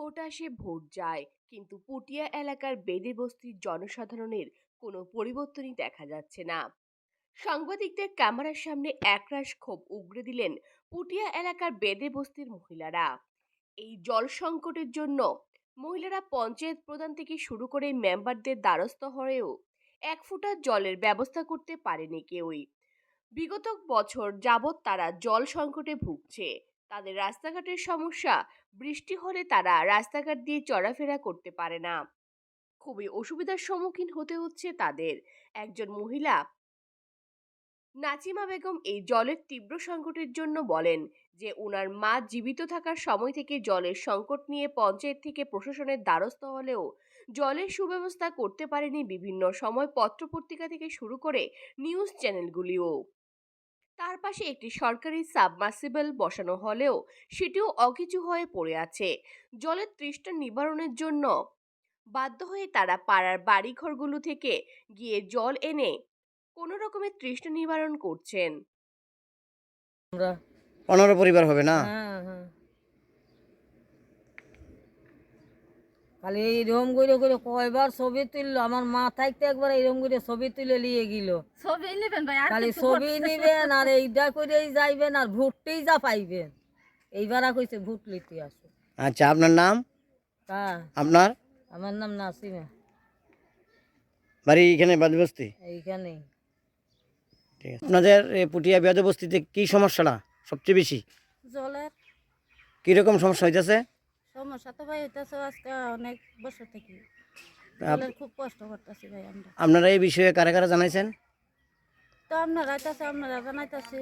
Vote আসে vote যায়। কিন্তু পুটিয়া এলাকার বেদে বস্তির জনসাধারণের কোনো পরিবর্তনই দেখা যাচ্ছে না। সাংবাদিকদের ক্যামেরার সামনে একরাশ ক্ষোভ উগরে দিলেন পুটিয়া এলাকার বেদে বস্তির মহিলারা। এই জল সংকটের জন্য মহিলারা পঞ্চায়েত প্রধান থেকে শুরু করে মেম্বারদের দ্বারস্থ হয়েও এক ফোঁটা জলের ব্যবস্থা করতে পারেনি কেউই। বিগত বছর যাবৎ তারা জল সংকটে ভুগছে। তাদের রাস্তাঘাটের সমস্যা। বৃষ্টি হলে তারা রাস্তাঘাট দিয়ে চলাফেরা করতে পারে না। খুবই অসুবিধার সম্মুখীন হতে হচ্ছে তাদের। একজন মহিলা নাচিমা বেগম এই জলের তীব্র সংকটের জন্য বলেন যে ওনার মা জীবিত থাকার সময় থেকে জলের সংকট নিয়ে পঞ্চায়েত থেকে প্রশাসনের দ্বারস্থ হলেও জলের সুব্যবস্থা করতে পারেনি বিভিন্ন সময় পত্রপত্রিকা থেকে শুরু করে নিউজ চ্যানেলগুলিও। তার পাশে একটি সরকারি সাবমার্সিবল বসানো হলেও সেটিও অকিছু হয়ে পড়ে আছে। জলের তৃষ্ণা নিবারণের জন্য বাধ্য হয়ে তারা পাড়ার বাড়িঘরগুলো থেকে গিয়ে জল এনে কোনো রকমের তৃষ্ণা নিবারণ করছেন। আমরা পনেরো পরিবার হবে না? হ্যাঁ হ্যাঁ। খালি এইরকম করে করে কয়বার ছবি তুললো আমার মা থাকতে একবার এইরকম করে ছবি তুলে নিয়ে গেল। ছবি নেবেন ভাই খালি ছবি নিবেন আর এইটা করেই যাইবেন আর ভোটতেই যা পাইবেন। এইবার কইছে ভোট লিতে আসো। আচ্ছা আপনার নাম? তা আপনার? আমার নাম নাসিমা। বাড়ি এখানে বাদবস্তি এইখানেই। ঠিক আছে। আপনাদের এ, পুটিয়া বেদবস্তিতে কি সমস্যাটা সবচেয়ে বেশি? জলের। কীরকম সমস্যা হইতেছে? সমস্যা তো ভাই হইতেছে আজকে অনেক বছর থেকে। জলের খুব কষ্ট করতেছি ভাই আমরা। আপনারা এই বিষয়ে কারা কারা জানাইছেন? তো আপনারা আইতাছে আপনারা জানাইতাছে।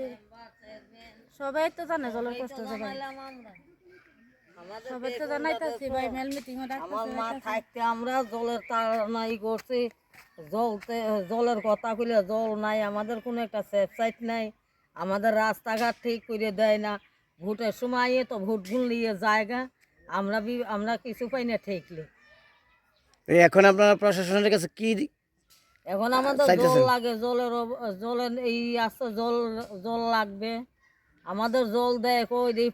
সবাই তো জানে জলের কষ্ট সবাই তো জানাইতাছি ভাই মেল মিটিং আমার মা থাকতে আমরা জলের তার নাই করছি। জলতে জলের কথা কইলে জল নাই আমাদের কোনো একটা সেফ সাইট নাই। আমাদের রাস্তাঘাট ঠিক করে দেয় না। ভোটের সময় তো ভোট গুন নিয়ে জায়গা। আমরা বি আমরা কিছু পাই না ঠিকলে। এখন আপনারা প্রশাসনের কাছে কি এখন আমাদের জল লাগে জলের জলের এই আসতে জল জল লাগবে। আমাদের জল দেয় কই দিই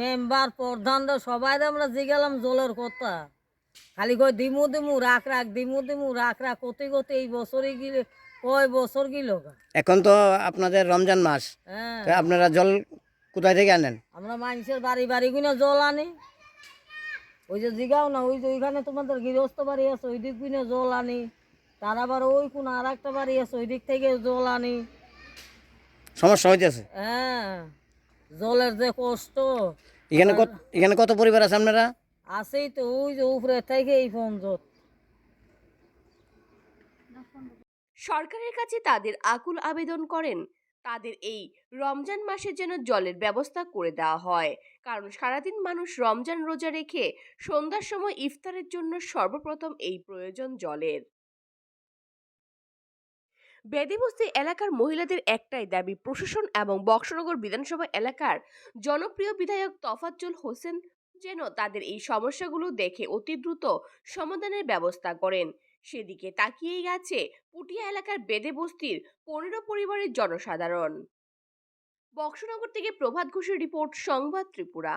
মেম্বার প্রধানরা সবাই আমরা জিগেলাম জলের কথা। খালি কই দিমু দিমু রাখ রাখ দিমু দিমু রাখ রাখ কতে কতে এই বছরে গিলে কয় বছর গিল এখন তো আপনাদের রমজান মাস। হ্যাঁ। আপনারা জল কোথায় থেকে আনেন? আমরা মানুষের বাড়ি বাড়ি গুনে জল আনি। ওই যে জিগাও না ওই যে ওইখানে তোমাদের গৃহস্থ বাড়ি আছে ওই দিক গুনে জল আনি। তার আবার ওই কোন আর একটা বাড়ি আছে ওই দিক থেকে জল আনি। সমস্যা হইতেছে? হ্যাঁ জলের যে কষ্ট। এখানে কত এখানে কত পরিবার আছে আপনারা? আছেই তো ওই যে উপরে থেকে এই পঞ্চত সরকারের কাছে তাদের আকুল আবেদন করেন তাদের এই রমজান মাসে যেন জলের ব্যবস্থা করে দেওয়া হয়। কারণ সারাদিন মানুষ রমজান রোজা রেখে সন্ধ্যার সময় ইফতারের জন্য সর্বপ্রথম এই প্রয়োজন জলের। বেদিবস্তি এলাকার মহিলাদের একটাই দাবি, প্রশাসন এবং বক্সনগর বিধানসভা এলাকার জনপ্রিয় বিধায়ক তফাজ্জল হোসেন যেন তাদের এই সমস্যাগুলো দেখে অতি দ্রুত সমাধানের ব্যবস্থা করেন। সেদিকে তাকিয়েই আছে পুটিয়া এলাকার বেদে বস্তির পনেরো পরিবারের জনসাধারণ। বক্সনগর থেকে প্রভাত ঘোষের রিপোর্ট, সংবাদ ত্রিপুরা।